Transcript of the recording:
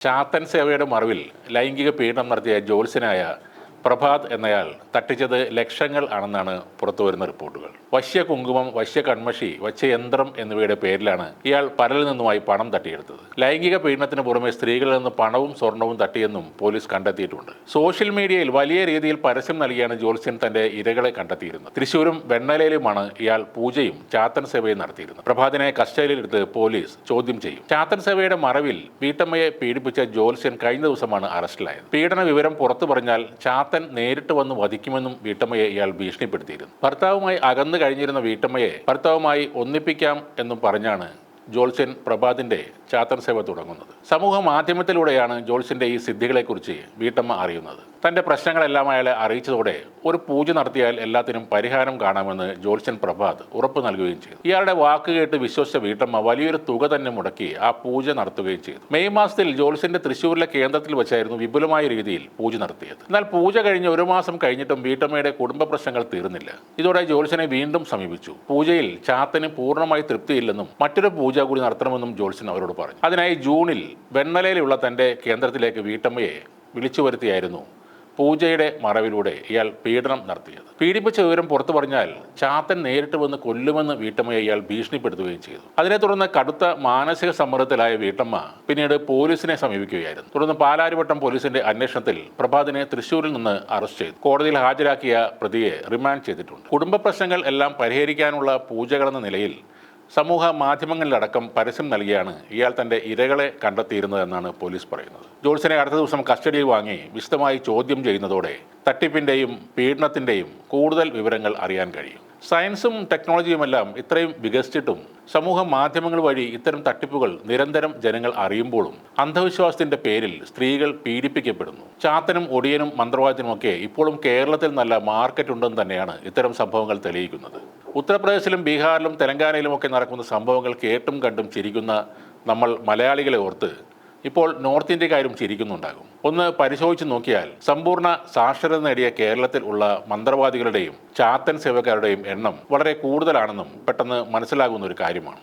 ചാത്തൻ സേവയുടെ മറവിൽ ലൈംഗിക പീഡനം നടത്തിയ ജോത്സ്യനായ പ്രഭാത് എന്നയാൾ തട്ടിച്ചത് ലക്ഷങ്ങൾ ആണെന്നാണ് പുറത്തുവരുന്ന റിപ്പോർട്ടുകൾ. വശ്യ കുങ്കുമം വശ്യ കൺമഷി വശ്യ യന്ത്രം എന്നിവയുടെ പേരിലാണ് ഇയാൾ പലരിൽ നിന്നുമായി പണം തട്ടിയെടുത്തത്. ലൈംഗിക പീഡനത്തിന് പുറമെ സ്ത്രീകളിൽ നിന്ന് പണവും സ്വർണവും തട്ടിയെന്നും പോലീസ് കണ്ടെത്തിയിട്ടുണ്ട്. സോഷ്യൽ മീഡിയയിൽ വലിയ രീതിയിൽ പരസ്യം നൽകിയാണ് ജോത്സ്യൻ തന്റെ ഇരകളെ കണ്ടെത്തിയിരുന്നത്. തൃശൂരും വെണ്ണലയിലുമാണ് ഇയാൾ പൂജയും ചാത്തൻ സേവയും നടത്തിയിരുന്നത്. പ്രഭാതിനെ കസ്റ്റഡിയിലെടുത്ത് പോലീസ് ചോദ്യം ചെയ്യും. ചാത്തൻ സേവയുടെ മറവിൽ വീട്ടമ്മയെ പീഡിപ്പിച്ച ജോത്സ്യൻ കഴിഞ്ഞ ദിവസമാണ് അറസ്റ്റിലായത്. പീഡന വിവരം പുറത്തു പറഞ്ഞാൽ ചാത്തൻ നേരിട്ട് വന്ന് വധിക്കുമെന്നും വീട്ടമ്മയെ ഇയാൾ ഭീഷണിപ്പെടുത്തിയിരുന്നു. ഭർത്താവുമായി അകന്നു കഴിഞ്ഞിരുന്ന വീട്ടമ്മയെ ഭർത്താവുമായി ഒന്നിപ്പിക്കാം എന്നും പറഞ്ഞാണ് ജോൾസൻ പ്രഭാതിന്റെ ചാത്തൻ സേവ തുടങ്ങുന്നത്. സമൂഹ മാധ്യമത്തിലൂടെയാണ് ജോൾസിന്റെ ഈ സിദ്ധികളെക്കുറിച്ച് വീട്ടമ്മ അറിയുന്നത്. തന്റെ പ്രശ്നങ്ങളെല്ലാം അയാളെ അറിയിച്ചതോടെ ഒരു പൂജ നടത്തിയാൽ എല്ലാത്തിനും പരിഹാരം കാണാമെന്ന് ജോൾസൻ പ്രഭാത് ഉറപ്പ് നൽകുകയും ചെയ്തു. ഇയാളുടെ വാക്ക് കേട്ട് വിശ്വസിച്ച വീട്ടമ്മ വലിയൊരു തുക തന്നെ മുടക്കി ആ പൂജ നടത്തുകയും ചെയ്തു. മെയ് മാസത്തിൽ ജോൾസിന്റെ തൃശ്ശൂരിലെ കേന്ദ്രത്തിൽ വെച്ചായിരുന്നു വിപുലമായ രീതിയിൽ പൂജ നടത്തിയത്. എന്നാൽ പൂജ കഴിഞ്ഞ് ഒരു മാസം കഴിഞ്ഞിട്ടും വീട്ടമ്മയുടെ കുടുംബ പ്രശ്നങ്ങൾ തീർന്നില്ല. ഇതോടെ ജോൾസനെ വീണ്ടും സമീപിച്ചു. പൂജയിൽ ചാത്തന് പൂർണമായി തൃപ്തിയില്ലെന്നും മറ്റൊരു പൂജ കൂടി നടത്തണമെന്നും ജോൾസൻ അവരോട് പറഞ്ഞു. അതിനായി ജൂണിൽ വെണ്ണലയിലുള്ള തന്റെ കേന്ദ്രത്തിലേക്ക് വീട്ടമ്മയെ വിളിച്ചു വരുത്തിയായിരുന്നു പൂജയുടെ മറവിലൂടെ ഇയാൾ പീഡനം നടത്തിയത്. പീഡിപ്പിച്ച വിവരം പുറത്തു പറഞ്ഞാൽ ചാത്തൻ നേരിട്ട് വന്ന് കൊല്ലുമെന്ന് വീട്ടമ്മയെ ഇയാൾ ഭീഷണിപ്പെടുത്തുകയും ചെയ്തു. അതിനെ തുടർന്ന് കടുത്ത മാനസിക സമ്മർദ്ദത്തിലായ വീട്ടമ്മ പിന്നീട് പോലീസിനെ സമീപിക്കുകയായിരുന്നു. തുടർന്ന് പാലാരിവട്ടം പോലീസിന്റെ അന്വേഷണത്തിൽ പ്രഭാതിനെ തൃശൂരിൽ നിന്ന് അറസ്റ്റ് ചെയ്തു. കോടതിയിൽ ഹാജരാക്കിയ പ്രതിയെ റിമാൻഡ് ചെയ്തിട്ടുണ്ട്. കുടുംബ പ്രശ്നങ്ങൾ എല്ലാം പരിഹരിക്കാനുള്ള പൂജകളെന്ന നിലയിൽ സമൂഹ മാധ്യമങ്ങളിലടക്കം പരസ്യം നൽകിയാണ് ഇയാൾ തന്റെ ഇരകളെ കണ്ടെത്തിയിരുന്നതെന്നാണ് പോലീസ് പറയുന്നത്. ജോൾസിനെ അടുത്ത ദിവസം കസ്റ്റഡിയിൽ വാങ്ങി വിശദമായി ചോദ്യം ചെയ്യുന്നതോടെ തട്ടിപ്പിന്റെയും പീഡനത്തിന്റെയും കൂടുതൽ വിവരങ്ങൾ അറിയാൻ കഴിയും. സയൻസും ടെക്നോളജിയുമെല്ലാം ഇത്രയും വികസിച്ചിട്ടും സമൂഹ മാധ്യമങ്ങൾ വഴി ഇത്തരം തട്ടിപ്പുകൾ നിരന്തരം ജനങ്ങൾ അറിയുമ്പോഴും അന്ധവിശ്വാസത്തിന്റെ പേരിൽ സ്ത്രീകൾ പീഡിപ്പിക്കപ്പെടുന്നു. ചാത്തനും ഒടിയനും മന്ത്രവാദത്തിനുമൊക്കെ ഇപ്പോഴും കേരളത്തിൽ നല്ല മാർക്കറ്റ് ഉണ്ടെന്ന് തന്നെയാണ് ഇത്തരം സംഭവങ്ങൾ തെളിയിക്കുന്നത്. ഉത്തർപ്രദേശിലും ബീഹാറിലും തെലങ്കാനയിലും ഒക്കെ നടക്കുന്ന സംഭവങ്ങൾ കേട്ടും കണ്ടും ചിരിക്കുന്ന നമ്മൾ മലയാളികളെ ഓർത്ത് ഇപ്പോൾ നോർത്ത് ഇന്ത്യക്കാരും ചിരിക്കുന്നുണ്ടാകും. ഒന്ന് പരിശോധിച്ച് നോക്കിയാൽ സമ്പൂർണ സാക്ഷരത നേടിയ കേരളത്തിൽ ഉള്ള മന്ത്രവാദികളുടെയും ചാത്തൻ സേവകരുടെയും എണ്ണം വളരെ കൂടുതലാണെന്നും പെട്ടെന്ന് മനസ്സിലാകുന്ന ഒരു കാര്യമാണ്.